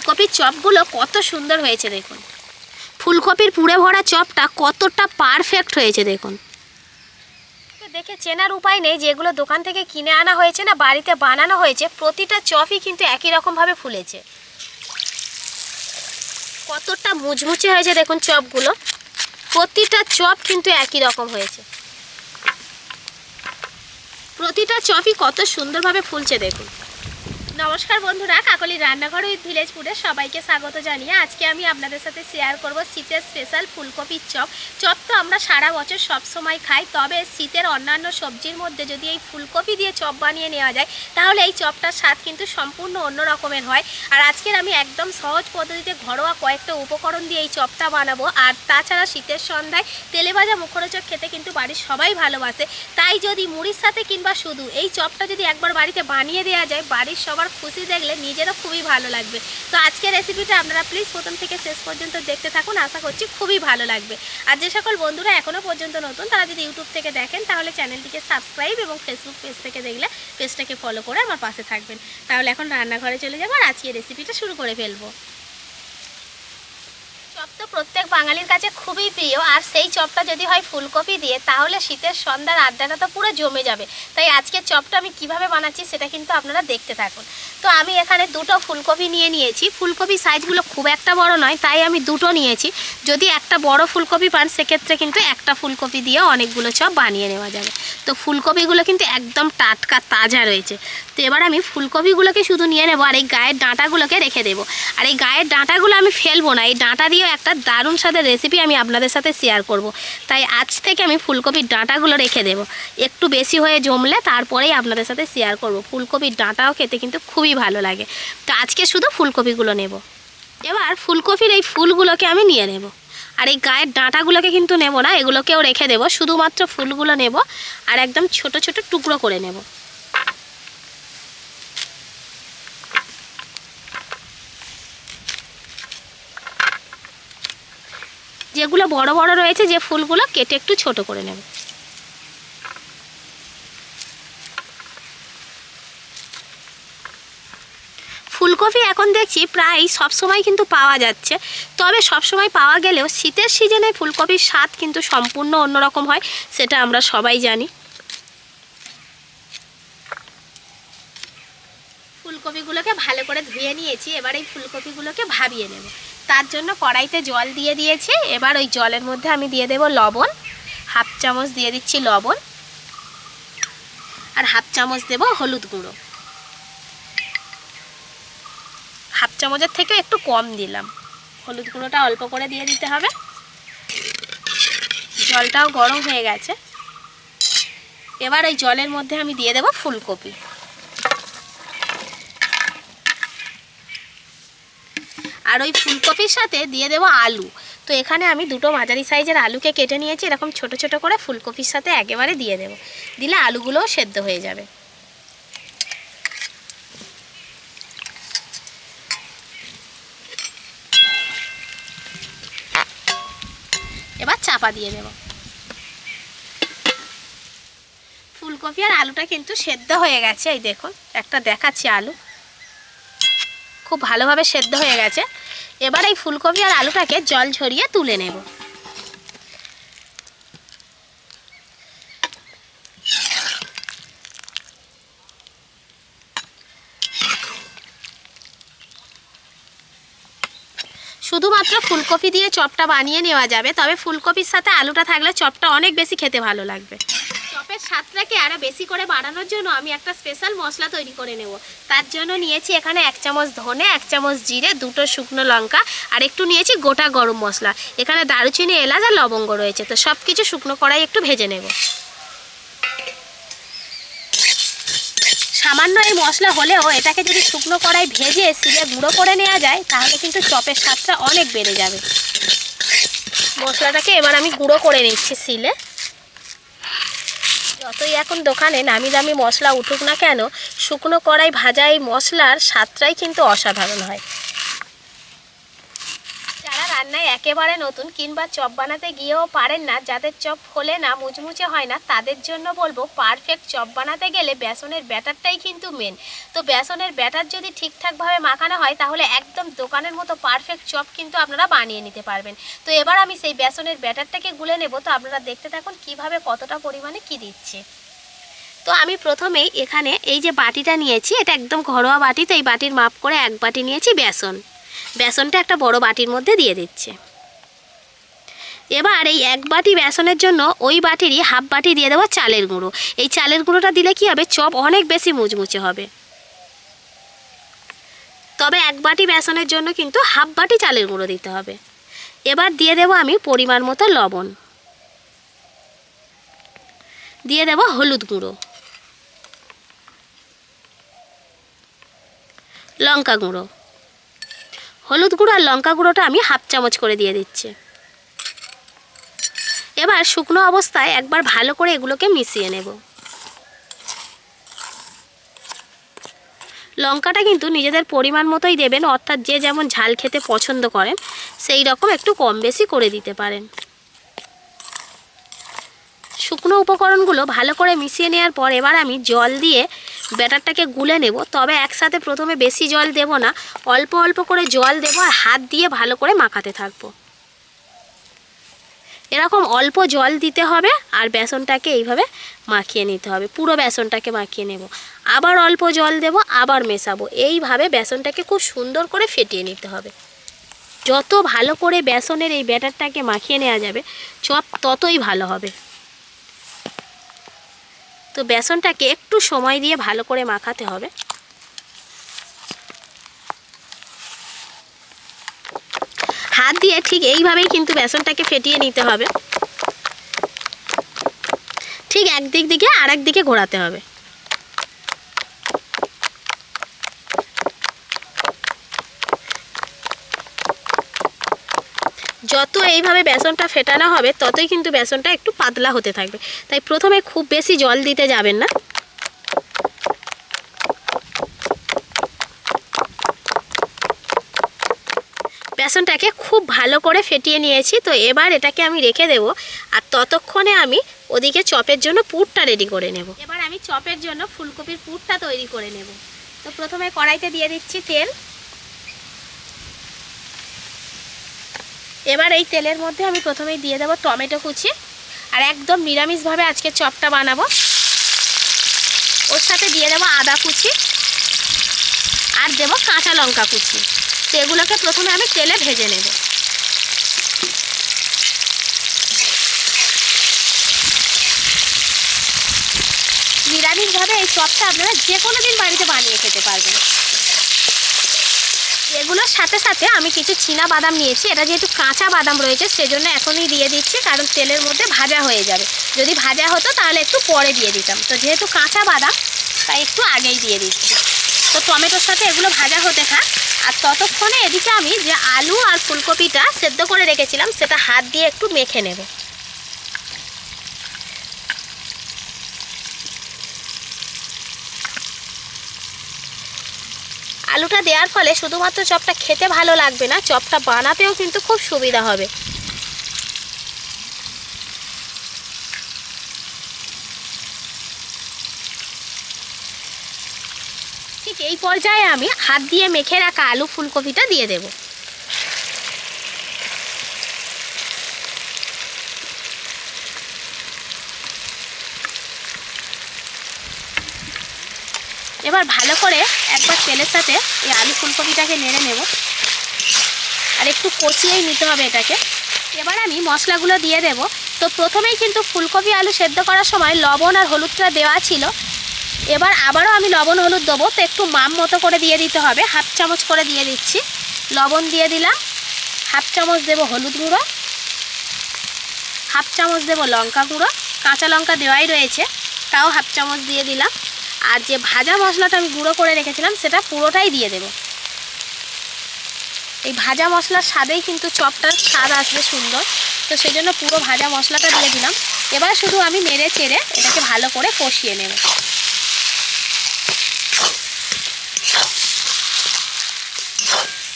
ফুলকপির চপগুলো কত সুন্দর হয়েছে দেখুন। ফুলকপির পুড়ে ভরা চপটা কতটা পারফেক্ট হয়েছে দেখুন। দেখে চেনার উপায় নেই যেগুলো দোকান থেকে কিনে আনা হয়েছে না বাড়িতে বানানো হয়েছে, প্রতিটা চপই কিন্তু একই রকমভাবে ফুলেছে। কতটা মুচমুচে হয়েছে দেখুন চপগুলো। প্রতিটা চপ কিন্তু একই রকম হয়েছে। প্রতিটা চপই কত সুন্দরভাবে ফুলছে দেখুন। নমস্কার বন্ধুরা, কাকলি রান্নাঘর উইথ ভিলেজ ফুডে সবাইকে স্বাগত জানিয়ে আজকে আমি আপনাদের সাথে শেয়ার করব শীতের স্পেশাল ফুলকপির চপ। চপ তো আমরা সারা বছর সব সময় খাই, তবে শীতের অন্যান্য সবজির মধ্যে যদি এই ফুলকপি দিয়ে চপ বানিয়ে নেওয়া যায়, তাহলে এই চপটার স্বাদ কিন্তু সম্পূর্ণ অন্য রকমের হয়। আর আজকের আমি একদম সহজ পদ্ধতিতে ঘরোয়া কয়েকটা উপকরণ দিয়ে এই চপটা বানাবো, আর তাছাড়া শীতের সন্ধ্যায় তেলে ভাজা মুখরোচক খেতে কিন্তু বাড়ির সবাই ভালোবাসে। তাই যদি মুড়ির সাথে কিংবা শুধু এই চপটা যদি একবার বাড়িতে বানিয়ে দেওয়া যায়, বাড়ির সবার খুশি দেখলে নিজেরও খুবই ভালো লাগবে। তো আজকের রেসিপিটা আপনারা প্লিজ প্রথম থেকে শেষ পর্যন্ত দেখতে থাকুন, আশা করছি খুবই ভালো লাগবে। আর যে সকল বন্ধুরা এখনও পর্যন্ত নতুন, তারা যদি ইউটিউব থেকে দেখেন, তাহলে চ্যানেলটিকে সাবস্ক্রাইব এবং ফেসবুক পেজ থেকে দেখলে পেজটাকে ফলো করে আমার পাশে থাকবেন। তাহলে এখন রান্নাঘরে চলে যাব আর আজকের রেসিপিটা শুরু করে ফেলব। তো প্রত্যেক বাঙালির কাছে খুবই প্রিয়। আর সেই চপটা যদি হয় ফুলকপি দিয়ে, তাহলে শীতের সন্ধ্যার আড্ডাটা তো পুরো জমে যাবে। তাই আজকে চপটা আমি কীভাবে বানাচ্ছি সেটা কিন্তু আপনারা দেখতে থাকুন। তো আমি এখানে দুটো ফুলকপি নিয়ে নিয়েছি। ফুলকপি সাইজগুলো খুব একটা বড় নয়, তাই আমি দুটো নিয়েছি। যদি একটা বড় ফুলকপি পান, সেক্ষেত্রে কিন্তু একটা ফুলকপি দিয়ে অনেকগুলো চপ বানিয়ে নেওয়া যাবে। তো ফুলকপিগুলো কিন্তু একদম টাটকা, তাজা রয়েছে। তো এবার আমি ফুলকপিগুলোকে শুধু নিয়ে নেব, আর এই গায়ের ডাঁটাগুলোকে রেখে দেবো। আর এই গায়ের ডাঁটাগুলো আমি ফেলব না। এই ডাঁটা দিয়েও একটা দারুণ স্বাদের রেসিপি আমি আপনাদের সাথে শেয়ার করব। তাই আজ থেকে আমি ফুলকপির ডাঁটাগুলো রেখে দেবো। একটু বেশি হয়ে জমলে তারপরেই আপনাদের সাথে শেয়ার করব। ফুলকপির ডাঁটাও খেতে কিন্তু খুবই ভালো লাগে। তো আজকে শুধু ফুলকপিগুলো নেব। এবার ফুলকপির এই ফুলগুলোকে আমি নিয়ে নেব। আর এই গায়ের ডাঁটাগুলোকে কিন্তু নেব না, এগুলোকেও রেখে দেবো। শুধুমাত্র ফুলগুলো নেব আর একদম ছোট ছোট টুকরো করে নেব। যেগুলো বড় বড় রয়েছে, যে ফুলগুলো কেটে একটু ছোট করে নেব। ফুলকপি এখন দেখছি প্রায় সব সময় কিন্তু পাওয়া যাচ্ছে। তবে সব সময় পাওয়া গেলেও শীতের সিজনে ফুলকপির স্বাদ কিন্তু সম্পূর্ণ অন্যরকম হয়, সেটা আমরা সবাই জানি। ফুলকপিগুলোকে ভালো করে ধুয়ে নিয়েছি, এবার এই ফুলকপিগুলোকে ভাবিয়ে নেব। তার জন্য কড়াইতে জল দিয়ে দিয়েছি। এবার ওই জলের মধ্যে আমি দিয়ে দেব লবণ। হাফ চামচ দিয়ে দিচ্ছি লবণ। আর হাফ চামচ দেব হলুদ গুঁড়ো। হাফ চামচের থেকে একটু কম দিলাম। হলুদ গুঁড়োটা অল্প করে দিয়ে দিতে হবে। জলটাও গরম হয়ে গেছে। এবার ওই জলের মধ্যে আমি দিয়ে দেব ফুলকপি। আর ওই ফুলকপির সাথে দিয়ে দেবো আলু। তো এখানে আমি দুটো মাঝারি সাইজের আলুকে কেটে নিয়েছি, এরকম ছোট ছোট করে ফুলকপির সাথে একেবারে দিয়ে দেবো। দিলে আলুগুলোও সেদ্ধ হয়ে যাবে। এবার চাপা দিয়ে দেব। ফুলকপি আর আলুটা কিন্তু সেদ্ধ হয়ে গেছে, এই দেখুন, একটা দেখাচ্ছি আলু। খুব ভালোভাবে সেদ্ধ হয়ে গেছে। এবার এই ফুলকপি আর আলুটাকে জল ঝরিয়ে তুলে নেব। শুধুমাত্র ফুলকপি দিয়ে চপটা বানিয়ে নেওয়া যাবে, তবে ফুলকপির সাথে আলুটা থাকলে চপটা অনেক বেশি খেতে ভালো লাগবে। চপের স্বাদটাকে আরও বেশি করে বাড়ানোর জন্য আমি একটা স্পেশাল মশলা তৈরি করে নেব। তার জন্য নিয়েছি এখানে এক চামচ ধনে, এক চামচ জিরে, দুটো শুকনো লঙ্কা আর একটু নিয়েছি গোটা গরম মশলা। এখানে দারুচিনি, এলাচ আর লবঙ্গ রয়েছে, তো সব কিছু শুকনো কড়াই একটু ভেজে নেব। সামান্য এই মশলা হলেও এটাকে যদি শুকনো কড়াই ভেজে সিলে গুঁড়ো করে নেওয়া যায়, তাহলে কিন্তু চপের স্বাদটা অনেক বেড়ে যাবে। মশলাটাকে এবার আমি গুঁড়ো করে নিচ্ছি সিলে। যতই এখন দোকানে নামি দামি মশলা উঠুক না কেন, শুকনো কড়াই ভাজা এই মশলার স্বাদটাই কিন্তু অসাধারণ হয়। রান্নায় একেবারে নতুন কিংবা চপ বানাতে গিয়েও পারেন না, যাদের চপ ফোলে না মুচমুচে হয় না, তাদের জন্য বলব পারফেক্ট চপ বানাতে গেলে বেসনের ব্যাটারটাই কিন্তু মেন তো বেসনের ব্যাটার যদি ঠিকঠাকভাবে মাখানো হয়, তাহলে একদম দোকানের মতো পারফেক্ট চপ কিন্তু আপনারা বানিয়ে নিতে পারবেন। তো এবার আমি সেই বেসনের ব্যাটারটাকে গুলে নেব। তো আপনারা দেখতে থাকুন কীভাবে কতটা পরিমাণে কি দিচ্ছে। তো আমি প্রথমেই এখানে এই যে বাটিটা নিয়েছি, এটা একদম ঘরোয়া বাটি, তো এই বাটির মাপ করে এক বাটি নিয়েছি বেসন। বেসনটা একটা বড় বাটির মধ্যে দিয়ে দিচ্ছে। এবার এই এক বাটি বেসনের জন্য ওই বাটিরই হাফ বাটি দিয়ে দেবো চালের গুঁড়ো। এই চালের গুঁড়োটা দিলে কি হবে? চপ অনেক বেশি মুচমুচে হবে। তবে এক বাটি বেসনের জন্য কিন্তু হাফ বাটি চালের গুঁড়ো দিতে হবে। এবার দিয়ে দেবো আমি পরিমাণ মতো লবণ। দিয়ে দেবো হলুদ গুঁড়ো। লঙ্কা গুঁড়ো। হলুদ গুঁড়ো আর লঙ্কা গুঁড়োটা আমি হাফ চামচ করে দিয়ে দিচ্ছি। এবার শুকনো অবস্থায় একবার ভালো করে এগুলোকে মিশিয়ে নেব। লঙ্কাটা কিন্তু নিজেদের পরিমাণ মতোই দেবেন, অর্থাৎ যে যেমন ঝাল খেতে পছন্দ করেন, সেই রকম একটু কম বেশি করে দিতে পারেন। শুকনো উপকরণগুলো ভালো করে মিশিয়ে নেওয়ার পর এবার আমি জল দিয়ে ব্যাটারটাকে গুলে নেব। তবে একসাথে প্রথমে বেশি জল দেব না, অল্প অল্প করে জল দেব আর হাত দিয়ে ভালো করে মাখাতে থাকব। এরকম অল্প জল দিতে হবে আর বেসনটাকে এইভাবে মাখিয়ে নিতে হবে। পুরো বেসনটাকে মাখিয়ে নেব। আবার অল্প জল দেব, আবার মেশাবো। এইভাবে বেসনটাকে খুব সুন্দর করে ফেটিয়ে নিতে হবে। যত ভালো করে বেসনের এই ব্যাটারটাকে মাখিয়ে নেওয়া যাবে, চপ ততই ভালো হবে। তো বেসনটাকে একটু সময় দিয়ে ভালো করে মাখাতে হবে। হাত দিয়ে ঠিক এইভাবেই কিন্তু বেসনটাকে ফেটিয়ে নিতে হবে। ঠিক একদিক দিকে আর দিকে ঘোরাতে হবে। যত এইভাবে বেসনটা ফেটানো হবে, ততই কিন্তু বেসনটা একটু পাতলা হতে থাকবে। তাই প্রথমে খুব বেশি জল দিতে যাবেন না। বেসনটাকে খুব ভালো করে ফেটিয়ে নিয়েছি, তো এবার এটাকে আমি রেখে দেব, আর ততক্ষণে আমি ওদিকে চপের জন্য পুরটা রেডি করে নেব। এবার আমি চপের জন্য ফুলকপির পুরটা তৈরি করে নেব। তো প্রথমে কড়াইতে দিয়ে দিচ্ছি তেল। এবার এই তেলের মধ্যে আমি প্রথমেই দিয়ে দেবো টমেটো কুচি আর একদম নিরামিষভাবে আজকে চপটা বানাবো। ওর সাথে দিয়ে দেবো আদা কুচি আর দেবো কাঁচা লঙ্কা কুচি। তো এগুলোকে প্রথমে আমি তেলে ভেজে নেব। নিরামিষভাবে এই চপটা আপনারা যে কোনো দিন বাড়িতে বানিয়ে খেতে পারবেন। এগুলোর সাথে সাথে আমি কিছু চীনা বাদাম নিয়েছি। এটা যেহেতু কাঁচা বাদাম রয়েছে, সেজন্য এখনই দিয়ে দিচ্ছি, কারণ তেলের মধ্যে ভাজা হয়ে যাবে। যদি ভাজা হতো তাহলে একটু পরে দিয়ে দিতাম। তো যেহেতু কাঁচা বাদাম, তাই একটু আগেই দিয়ে দিচ্ছি। তো টমেটোর সাথে এগুলো ভাজা হতে থাক। আর ততক্ষণে এদিকে আমি যে আলু আর ফুলকপিটা সেদ্ধ করে রেখেছিলাম, সেটা হাত দিয়ে একটু মেখে নেব। আলুটা দেওয়ার ফলে শুধুমাত্র চপটা খেতে ভালো লাগবে না, চপটা বানাতেও কিন্তু খুব সুবিধা হবে। ঠিক এই পর্যায়ে আমি হাত দিয়ে মেখে রাখা আলু ফুলকপিটা দিয়ে দেব। এবার ভালো করে একবার তেলের সাথে এই আলু ফুলকপিটাকে নেড়ে নেব। আর একটু কষিয়েই নিতে হবে এটাকে। এবার আমি মশলাগুলো দিয়ে দেব। তো প্রথমেই কিন্তু ফুলকপি আলু সেদ্ধ করার সময় লবণ আর হলুদটা দেওয়া ছিল। এবার আবারও আমি লবণ হলুদ দেবো। তো একটু মাম মতো করে দিয়ে দিতে হবে। হাফ চামচ করে দিয়ে দিচ্ছি। লবণ দিয়ে দিলাম। হাফ চামচ দেবো হলুদ গুঁড়ো। হাফ চামচ দেবো লঙ্কা গুঁড়ো। কাঁচা লঙ্কা দেওয়াই রয়েছে। তাও হাফ চামচ দিয়ে দিলাম। আর যে ভাজা মশলাটা আমি গুঁড়ো করে রেখেছিলাম, সেটা পুরোটাই দিয়ে দেব। এই ভাজা মশলার স্বাদেই কিন্তু চপটার স্বাদ আসবে সুন্দর। তো সেই জন্য পুরো ভাজা মশলাটা দিয়ে দিলাম। এবার শুধু আমি নেড়ে চেড়ে এটাকে ভালো করে কষিয়ে নেব।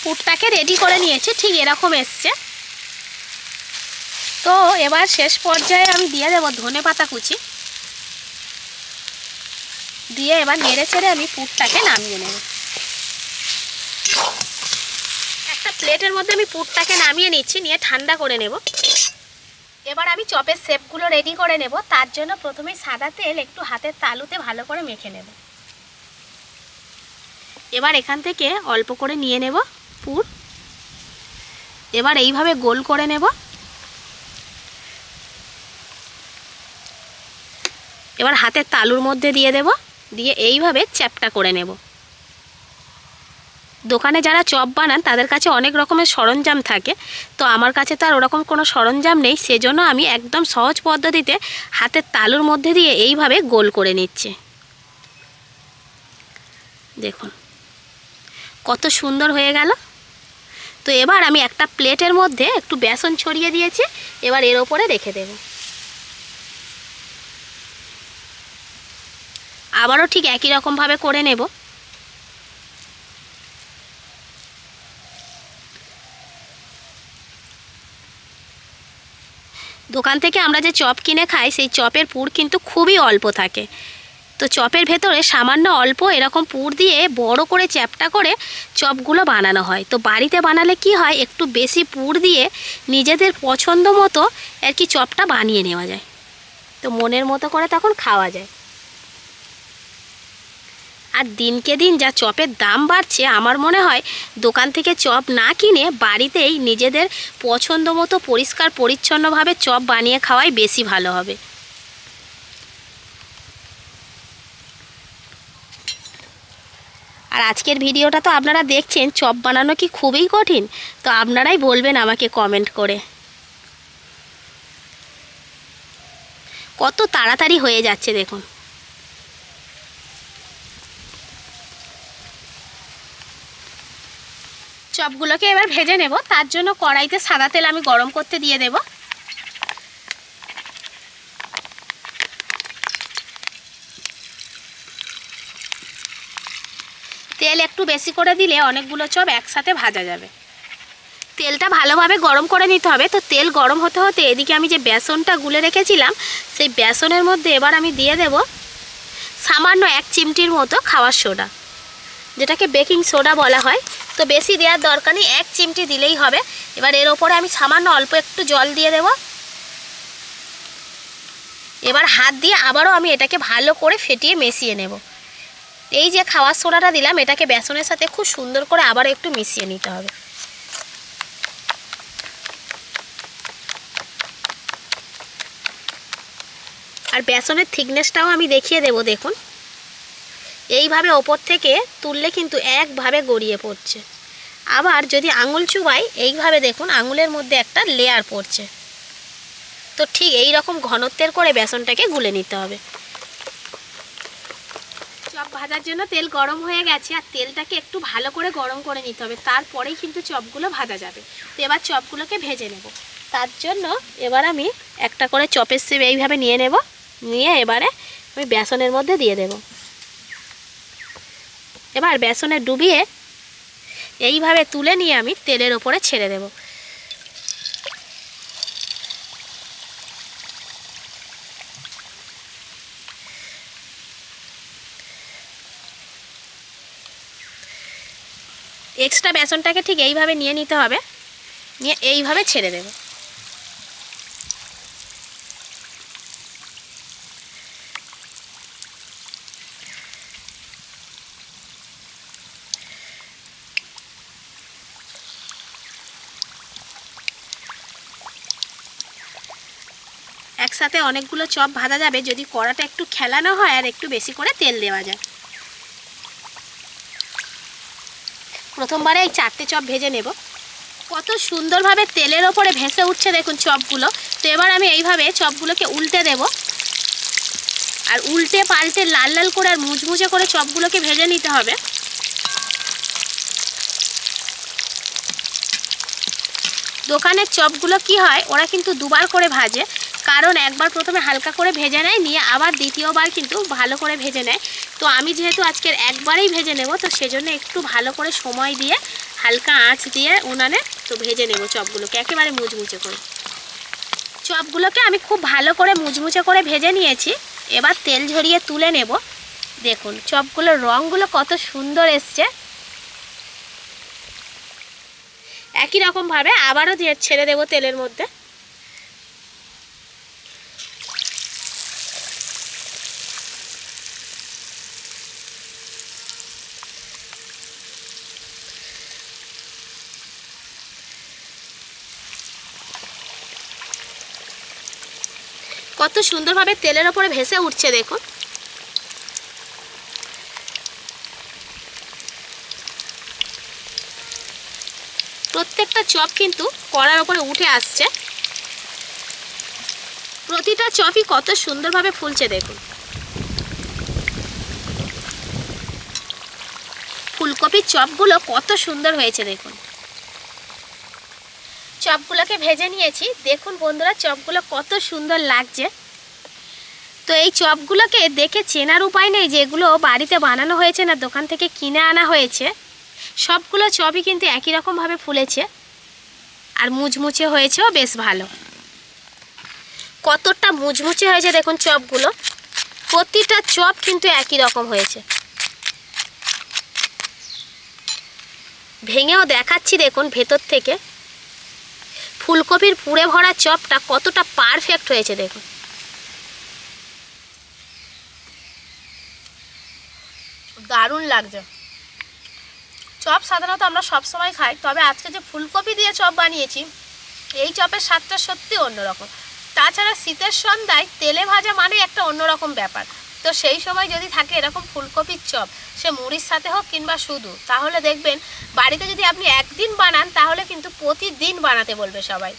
পুরটাকে রেডি করে নিয়েছি, ঠিক এরকম এসছে। তো এবার শেষ পর্যায়ে আমি দিয়ে দেবো ধনে পাতা কুচি। দিয়ে এবার নেড়ে চেড়ে আমি পুরটাকে নামিয়ে নেব। একটা প্লেটের মধ্যে আমি পুরটাকে নামিয়ে নিচ্ছি, নিয়ে ঠান্ডা করে নেব। এবার আমি চপের শেপগুলো রেডি করে নেব, তার জন্য প্রথমে সাদা তেল একটু হাতের তালুতে ভালো করে মেখে নেব। এবার এখান থেকে অল্প করে নিয়ে নেব পুর। এবার এইভাবে গোল করে নেব। এবার হাতের তালুর মধ্যে দিয়ে দেব। দিয়ে এইভাবে চ্যাপটা করে নেব। দোকানে যারা চপ বানান, তাদের কাছে অনেক রকমের সরঞ্জাম থাকে। তো আমার কাছে তো আর ওরকম কোনো সরঞ্জাম নেই, সেজন্য আমি একদম সহজ পদ্ধতিতে হাতের তালুর মধ্যে দিয়ে এইভাবে গোল করে নিচ্ছি। দেখুন, কত সুন্দর হয়ে গেল। তো এবার আমি একটা প্লেটের মধ্যে একটু বেসন ছড়িয়ে দিয়েছি, এবার এর ওপরে রেখে দেব। আবারও ঠিক একই রকমভাবে করে নেব। দোকান থেকে আমরা যে চপ কিনে খাই, সেই চপের পুর কিন্তু খুবই অল্প থাকে। তো চপের ভেতরে সামান্য অল্প এরকম পুর দিয়ে বড় করে চ্যাপটা করে চপগুলো বানানো হয়। তো বাড়িতে বানালে কি হয়, একটু বেশি পুর দিয়ে নিজেদের পছন্দ মতো আর কি চপটা বানিয়ে নেওয়া যায়। তো মনের মতো করে তখন খাওয়া যায়। আর দিনকে দিন যা চপের দাম বাড়ছে, আমার মনে হয় দোকান থেকে চপ না কিনে বাড়িতেই নিজেদের পছন্দ মতো পরিষ্কার, পরিচ্ছন্নভাবে চপ বানিয়ে খাওয়াই বেশি ভালো হবে। আর আজকের ভিডিওটা তো আপনারা দেখছেন, চপ বানানো কি খুবই কঠিন, তো আপনারাই বলবেন আমাকে কমেন্ট করে। কত তাড়াতাড়ি হয়ে যাচ্ছে দেখুন। চপগুলোকে এবার ভেজে নেব। তার জন্য কড়াইতে সাদা তেল আমি গরম করতে দিয়ে দেব। তেল একটু বেশি করে দিলে অনেকগুলো চপ একসাথে ভাজা যাবে। তেলটা ভালোভাবে গরম করে নিতে হবে। তো তেল গরম হতে হতে এদিকে আমি যে বেসনটা গুলে রেখেছিলাম, সেই বেসনের মধ্যে এবার আমি দিয়ে দেব সামান্য এক চিমটির মতো খাওয়ার সোডা, যেটাকে বেকিং সোডা বলা হয়। তো বেশি দেওয়ার দরকার নেই, এক চিমটি দিলেই হবে। এবার এর ওপরে আমি সামান্য অল্প একটু জল দিয়ে দেব। এবার হাত দিয়ে আবারও আমি এটাকে ভালো করে ফেটিয়ে মিশিয়ে নেব। এই যে খাওয়ার সোডাটা দিলাম, এটাকে বেসনের সাথে খুব সুন্দর করে আবার একটু মিশিয়ে নিতে হবে। আর বেসনের থিকনেসটাও আমি দেখিয়ে দেব, দেখুন। এইভাবে ওপর থেকে তুললে কিন্তু একভাবে গড়িয়ে পড়ছে। আবার যদি আঙুল চুবাই, এইভাবে দেখুন আঙুলের মধ্যে একটা লেয়ার পড়ছে। তো ঠিক এই রকম ঘনত্বের করে বেসনটাকে গুলে নিতে হবে। চপ ভাজার জন্য তেল গরম হয়ে গেছে, আর তেলটাকে একটু ভালো করে গরম করে নিতে হবে। তারপরেই কিন্তু চপগুলো ভাজা যাবে। তো এবার চপগুলোকে ভেজে নেব। তার জন্য এবার আমি একটা করে চপের সেপ এইভাবে নিয়ে নেব। নিয়ে এবারে আমি বেসনের মধ্যে দিয়ে দেবো। এবার বেসনে ডুবিয়ে এইভাবে তুলে নিয়ে আমি তেলের ওপরে ছেড়ে দেব। এক্সট্রা বেসনটাকে ঠিক এইভাবে নিয়ে নিতে হবে। নিয়ে এইভাবে ছেড়ে দেবো। একসাথে অনেকগুলো চপ ভাজা যাবে, যদি কড়াটা একটু খেলানো হয় আর একটু বেশি করে তেল দেওয়া যায়। প্রথমবারে এই চারটে চপ ভেজে নেব। কত সুন্দরভাবে তেলের ওপরে ভেসে উঠছে দেখুন চপগুলো। তো এবার আমি এইভাবে চপগুলোকে উল্টে দেব। আর উল্টে পাল্টে লাল লাল করে আর মুচমুচে করে চপগুলোকে ভেজে নিতে হবে। দোকানের চপগুলো কি হয়, ওরা কিন্তু দুবার করে ভাজে। কারণ একবার প্রথমে হালকা করে ভেজে নেয়, নিয়ে আবার দ্বিতীয়বার কিন্তু ভালো করে ভেজে নেয়। তো আমি যেহেতু আজকের একবারেই ভেজে নেব, তো সেজন্য একটু ভালো করে সময় দিয়ে হালকা আঁচ দিয়ে উনানে তো ভেজে নেব চপগুলোকে, একেবারে মুচমুচে করে। চপগুলোকে আমি খুব ভালো করে মুচমুচে করে ভেজে নিয়েছি। এবার তেল ঝরিয়ে তুলে নেব। দেখুন, চপগুলোর রঙগুলো কত সুন্দর এসছে। একই রকমভাবে আবারও দিয়ে ছেড়ে দেবো তেলের মধ্যে। কত সুন্দরভাবে তেলের ওপরে ভেসে উঠছে, দেখুন। প্রত্যেকটা চপ কিন্তু কড়ার ওপরে উঠে আসছে। প্রতিটা চপই কত সুন্দরভাবে ফুলছে, দেখুন। ফুলকপির চপগুলো কত সুন্দর হয়েছে, দেখুন। চপগুলোকে ভেজে নিয়েছি। দেখুন বন্ধুরা, চপগুলো কত সুন্দর লাগছে। তো এই চপগুলোকে দেখে চেনার উপায় নেই যে এগুলো বাড়িতে বানানো হয়েছে না দোকান থেকে কিনে আনা হয়েছে। সবগুলো চপই কিন্তু একই রকমভাবে ফুলেছে। আর মুচমুচে হয়েছেও বেশ ভালো। কতটা মুচমুচে হয়েছে দেখুন চপগুলো। প্রতিটা চপ কিন্তু একই রকম হয়েছে। ভেঙেও দেখাচ্ছি দেখুন ভেতর থেকে। ফুলকপির পুড়ে ভরা চপটা কতটা পারফেক্ট হয়েছে দেখুন। দারুণ লাগছে। চপ সাধারণত আমরা সব সময় খাই, তবে আজকে যে ফুলকপি দিয়ে চপ বানিয়েছি, এই চপের স্বাদটা সত্যি অন্যরকম। তাছাড়া শীতের সন্ধ্যায় তেলে ভাজা মানে একটা অন্যরকম ব্যাপার। তো সেই সময় যদি থাকে এরকম ফুলকপির চপ, সে মুড়ির সাথে হোক কিংবা শুধু, তাহলে দেখবেন বাড়িতে যদি আপনি একদিন বানান, তাহলে কিন্তু প্রতিদিন বানাতে বলবে সবাই।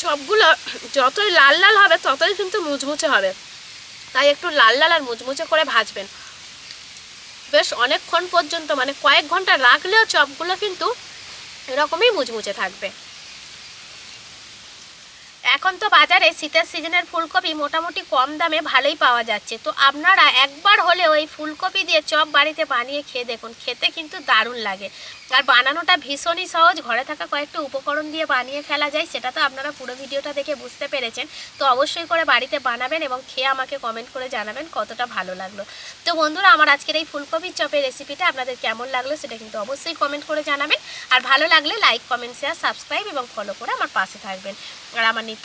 চপগুলো যতই লাল লাল হবে, ততই কিন্তু মুচমুচে হবে। তাই একটু লাল লাল আর মুচমুচে করে ভাজবেন। বেশ অনেকক্ষণ পর্যন্ত মানে কয়েক ঘণ্টা রাখলেও চপগুলো কিন্তু এরকমই মুচমুচে থাকবে। এখন তো বাজারে শীতের সিজনের ফুলকপি মোটামুটি কম দামে ভালোই পাওয়া যাচ্ছে। তো আপনারা একবার হলেও এই ফুলকপি দিয়ে চপ বাড়িতে বানিয়ে খেয়ে দেখুন, খেতে কিন্তু দারুণ লাগে। আর বানানোটা ভীষণই সহজ, ঘরে থাকা কয়েকটা উপকরণ দিয়ে বানিয়ে ফেলা যায়, সেটা তো আপনারা পুরো ভিডিওটা দেখে বুঝতে পেরেছেন। তো অবশ্যই করে বাড়িতে বানাবেন এবং খেয়ে আমাকে কমেন্ট করে জানাবেন কতটা ভালো লাগল। তো বন্ধুরা, আমার আজকের এই ফুলকপির চপের রেসিপিটা আপনাদের কেমন লাগল সেটা কিন্তু অবশ্যই কমেন্ট করে জানাবেন। আর ভালো লাগলে লাইক কমেন্ট শেয়ার সাবস্ক্রাইব এবং ফলো করে আমার পাশে থাকবেন। আর আমার নিত্য